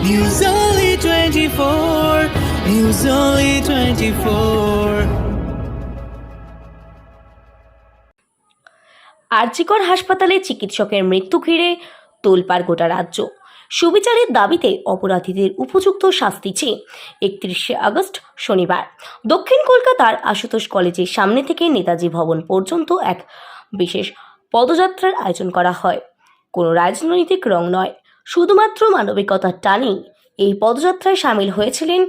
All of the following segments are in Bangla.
News Only 24. News Only 24. RG Kar হাসপাতালে চিকিৎসকের মৃত্যু ঘিরে তোলপাড় গোটা রাজ্য সুবিচারের দাবিতে অপরাধীদের উপযুক্ত শাস্তি চেয়ে একত্রিশে আগস্ট শনিবার দক্ষিণ কলকাতার আশুতোষ কলেজের সামনে থেকে নেতাজি ভবন পর্যন্ত এক বিশেষ পদযাত্রার আয়োজন করা হয় কোনো রাজনৈতিক রং নয় শুধুমাত্র মানবিকতার টানেই এই পদযাত্রায় সামিল হয়েছিলেন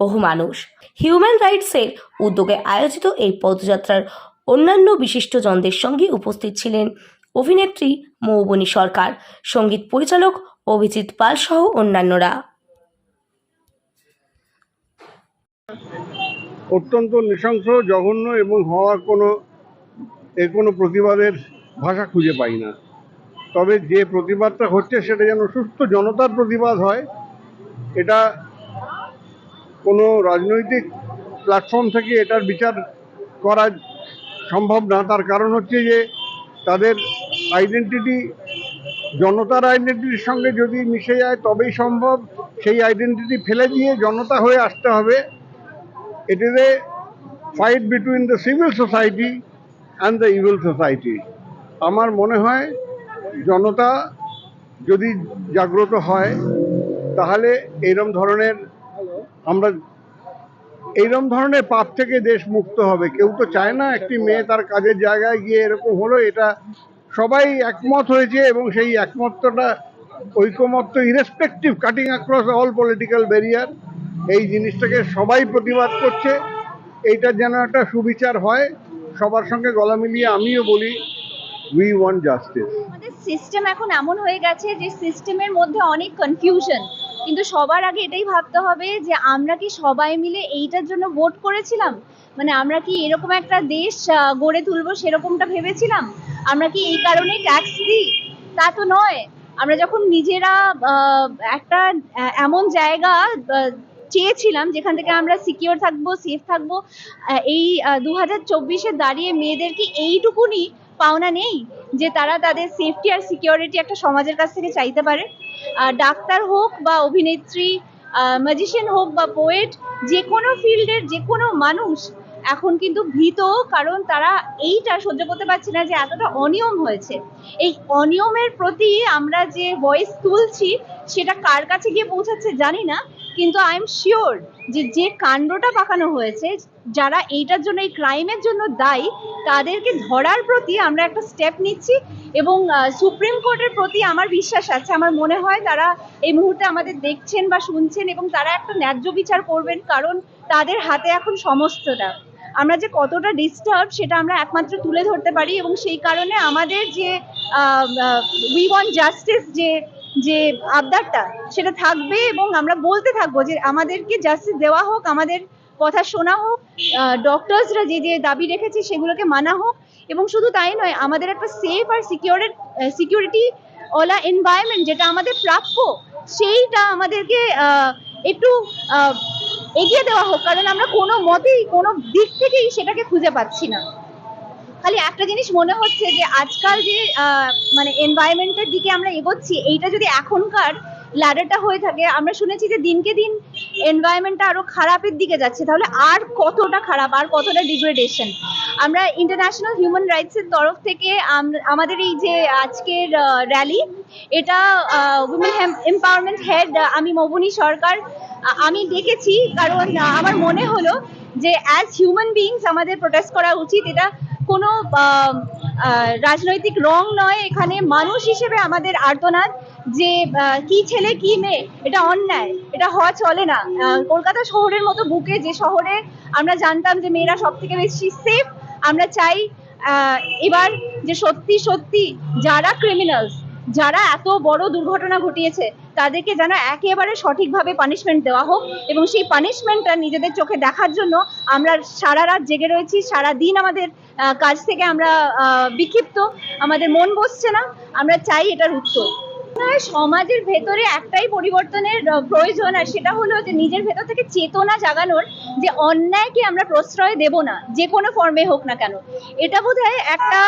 বহু মানুষ। হিউম্যান রাইটসের উদ্যোগে আয়োজিত এই পদযাত্রার অন্যান্য বিশিষ্টজনদের সঙ্গে উপস্থিত ছিলেন অভিনেত্রী মৌবনী সরকার, সংগীত পরিচালক অভিজিৎ পাল সহ অন্যান্যরা। অত্যন্ত নৃশংস, জঘন্য এবং হওয়ার কোনো, এর কোনো প্রতিবাদের ভাষা খুঁজে পাই না। তবে যে প্রতিবাদটা হচ্ছে সেটা যেন সুস্থ জনতার প্রতিবাদ হয়, এটা কোনো রাজনৈতিক প্ল্যাটফর্ম থেকে এটার বিচার করা সম্ভব না। তার কারণ হচ্ছে যে তাদের আইডেন্টিটি জনতার আইডেন্টিটির সঙ্গে যদি মিশে যায় তবেই সম্ভব। সেই আইডেন্টিটি ফেলে দিয়ে জনতা হয়ে আসতে হবে। A fight between the civil society and the evil society আমার মনে হয় জনতা যদি জাগ্রত হয়, তাহলে এইরকম ধরনের আমরা এইরম ধরনের পাপ থেকে দেশ মুক্ত হবে। কেউ তো চায় না একটি মেয়ে তার কাজের জায়গায় গিয়ে এরকম হলো, এটা সবাই একমত হয়েছে এবং সেই একমতটা ঐকমত্য irrespective cutting across all political barrier এই জিনিসটাকে সবাই প্রতিবাদ করছে। এইটার যেন একটা সুবিচার হয়। সবার সঙ্গে গলা মিলিয়ে আমিও বলি উই ওয়ান্ট জাস্টিস সিস্টেম এখন এমন হয়ে গেছে যে সিস্টেমের মধ্যে অনেক কনফিউশন কিন্তু সবার আগে এটাই ভাবতে হবে যে আমরা কি সবাই মিলে এইটার জন্য ভোট করেছিলাম? মানে আমরা কি এরকম একটা দেশ গড়ে তুলবো সেরকমটা ভেবেছিলাম? আমরা কি এই কারণে ট্যাক্স দিই? তা তো নয়। আমরা যখন নিজেরা একটা এমন জায়গা চেয়েছিলাম যেখান থেকে আমরা সিকিওর থাকব সেফ থাকব এই দু হাজার চব্বিশে দাঁড়িয়ে মেয়েদেরকে এইটুকুনি পাওনা নেই? যে তারা তাদের সেফটি আর সিকিউরিটি একটা সমাজের কাছ থেকে চাইতে পারে। ডাক্তার হোক বা অভিনেত্রী ম্যাজিশিয়ান হোক বা পোয়েট যে কোনো ফিল্ডের যে কোনো মানুষ এখন কিন্তু ভীত, কারণ তারা এইটা সহ্য করতে পারছে না যে এতটা অনিয়ম হয়েছে। এই অনিয়মের প্রতি আমরা যে ভয়েস তুলছি, সেটা কার কাছে গিয়ে পৌঁছাচ্ছে জানি না কিন্তু আই এম শিওর যে যে কাণ্ডটা পাকানো হয়েছে, যারা এইটার জন্য, এই ক্রাইমের জন্য দায়ী, তাদেরকে ধরার প্রতি আমরা একটা স্টেপ নিচ্ছি এবং সুপ্রিম কোর্টের প্রতি আমার বিশ্বাস আছে, আমার মনে হয় তারা এই মুহূর্তে আমাদের দেখছেন বা শুনছেন এবং তারা একটা ন্যায্য বিচার করবেন, কারণ তাদের হাতে এখন সমস্তটা। আমরা যে কতটা ডিস্টার্ব সেটা আমরা একমাত্র তুলে ধরতে পারি এবং সেই কারণে আমাদের যে উই ওয়ান্ট জাস্টিস যে যে আবদারটা, সেটা থাকবে এবং আমরা বলতে থাকব যে আমাদেরকে জাস্টিস দেওয়া হোক, আমাদের কথা শোনা হোক ডক্টরসরা যে যে দাবি রেখেছে সেগুলোকে মানা হোক এবং শুধু তাই নয়, আমাদের একটা সেফ আর সিকিউরের সিকিউরিটি ওলা এনভায়রনমেন্ট যেটা আমাদের প্রাপ্য, সেইটা আমাদেরকে একটু এগিয়ে দেওয়া হোক। কারণ আমরা কোনো মতেই, কোনো দিক থেকেই সেটাকে খুঁজে পাচ্ছি না। খালি একটা জিনিস মনে হচ্ছে যে আজকাল যে মানে এনভায়রনমেন্টের দিকে আমরা এগোচ্ছি, এইটা যদি এখনকার ল্যাডারটা হয়ে থাকে, আমরা শুনেছি যে দিনকে দিন এনভায়রনমেন্টটা আরও খারাপের দিকে যাচ্ছে, তাহলে আর কতটা খারাপ, আর কতটা ডিগ্রেডেশন আমরা ইন্টারন্যাশনাল হিউম্যান রাইটসের তরফ থেকে আমাদের এই যে আজকের র্যালি এটা উইমেন এম্পাওয়ারমেন্ট হেড আমি মৌবনী সরকার আমি ডেকেছি, কারণ আমার মনে হলো যে অ্যাজ হিউম্যান বিংস আমাদের প্রোটেস্ট করা উচিত, এটা কোনো রাজনৈতিক রং নয়। এখানে মানুষ হিসেবে আমাদের আর্তনাদ যে কি ছেলে, কি মেয়ে, এটা অন্যায়। এটা হওয়া চলে না। কলকাতা শহরের মতো বুকে যে শহরে আমরা জানতাম যে মেয়েরা সব থেকে বেশি সেফ আমরা চাই এবার যে সত্যি সত্যি যারা ক্রিমিনালস যারা এত বড় দুর্ঘটনা ঘটিয়েছে, তাদেরকে যেন একেবারে সঠিকভাবে পানিশমেন্ট দেওয়া হোক এবং সেই পানিশমেন্টটা নিজেদের চোখে দেখার জন্য আমরা সারা রাত জেগে রয়েছি, সারা দিন আমাদের কাজ থেকে আমরা বিক্ষিপ্ত। আমাদের মন বসছে না। আমরা চাই এটার উত্তর। সমাজের ভেতরে একটাই পরিবর্তনের প্রয়োজন, আর সেটা হলো যে নিজের ভেতর থেকে চেতনা জাগানোর যে অন্যায়কে আমরা প্রশ্রয় দেব না, যে কোনো ফর্মে হোক না কেন। এটা বোধহয় একটা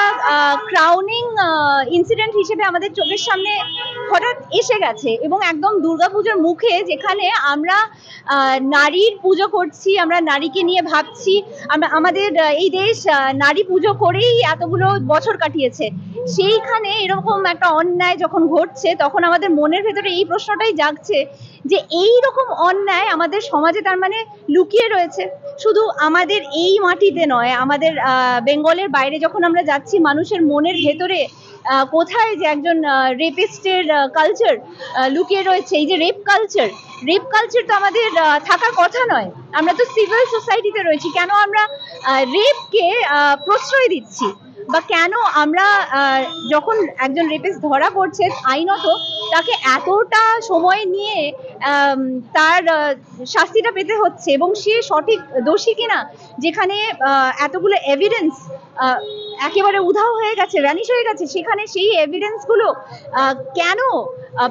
ক্রাউনিং ইনসিডেন্ট হিসেবে আমাদের চোখের সামনে হঠাৎ এসে গেছে এবং একদম দুর্গাপুজোর মুখে যেখানে আমরা নারীর পুজো করছি, আমরা নারীকে নিয়ে ভাবছি, আমরা, আমাদের এই দেশ নারী পুজো করেই এতগুলো বছর কাটিয়েছে। সেইখানে এরকম একটা অন্যায় যখন ঘটছে তখন আমাদের মনের ভেতরে এই প্রশ্নটাই জাগছে যে এই রকম অন্যায় আমাদের সমাজে তার মানে লুকিয়ে রয়েছে। শুধু আমাদের এই মাটিতে নয়, আমাদের বেঙ্গলের বাইরে যখন আমরা যাচ্ছি, মানুষের মনের ভেতরে কোথায় যে একজন রেপিস্টের কালচার লুকিয়ে রয়েছে। এই যে রেপ কালচার রেপ কালচার তো আমাদের থাকার কথা নয়। আমরা তো সিভিল সোসাইটিতে রয়েছি। কেন আমরা রেপকে প্রশ্রয় দিচ্ছি? বা কেন আমরা যখন একজন রেপিস্ট ধরা পড়ছে আইনত, তাকে এতটা সময় নিয়ে তার শাস্তিটা পেতে হচ্ছে এবং সে সঠিক দোষী কিনা, যেখানে এতগুলো এভিডেন্স একেবারে উধাও হয়ে গেছে ভ্যানিশ হয়ে গেছে, সেখানে সেই এভিডেন্সগুলো কেন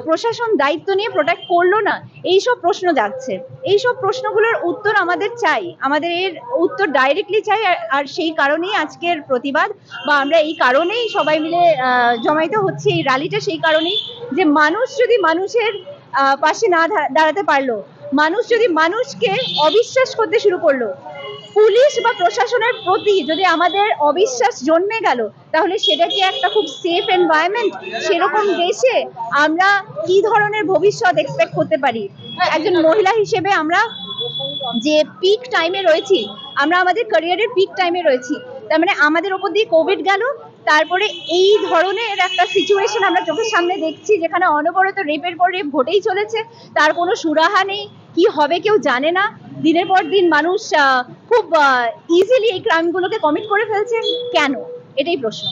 প্রশাসন দায়িত্ব নিয়ে প্রোটেক্ট করল না? এই সব প্রশ্ন যাচ্ছে। এই সব প্রশ্নগুলোর উত্তর আমাদের চাই। আমাদের এর উত্তর ডাইরেক্টলি চাই আর সেই কারণেই আজকের প্রতিবাদ। বা আমরা এই কারণেই সবাই মিলে জমায়েত হচ্ছে, এই র্যালিটা সেই কারণেই যে মানুষ যদি মানুষের পাশে না দাঁড়াতে পারল, মানুষ যদি মানুষকে অবিশ্বাস করতে শুরু করল, পুলিশ বা প্রশাসনের প্রতি যদি আমাদের অবিশ্বাস জন্মে গেল, তাহলে সেটা কি একটা খুব সেফ এনভায়রনমেন্ট সেরকম দেশে আমরা কি ধরনের ভবিষ্যৎ এক্সপেক্ট করতে পারি? একজন মহিলা হিসেবে আমরা যে পিক টাইমে রয়েছি, আমরা আমাদের ক্যারিয়ারের পিক টাইমে রয়েছি তার মানে আমাদের ওপর দিয়ে কোভিড গেল, তারপরে এই ধরনের একটা সিচুয়েশন আমরা চোখের সামনে দেখছি যেখানে অনবরত রেপের পর রেপ ঘটেই চলেছে, তার কোনো সুরাহা নেই, কি হবে কেউ জানে না। দিনের পর দিন মানুষ খুব ইজিলি এই ক্রাইমগুলোকে কমিট করে ফেলছে। কেন? এটাই প্রশ্ন।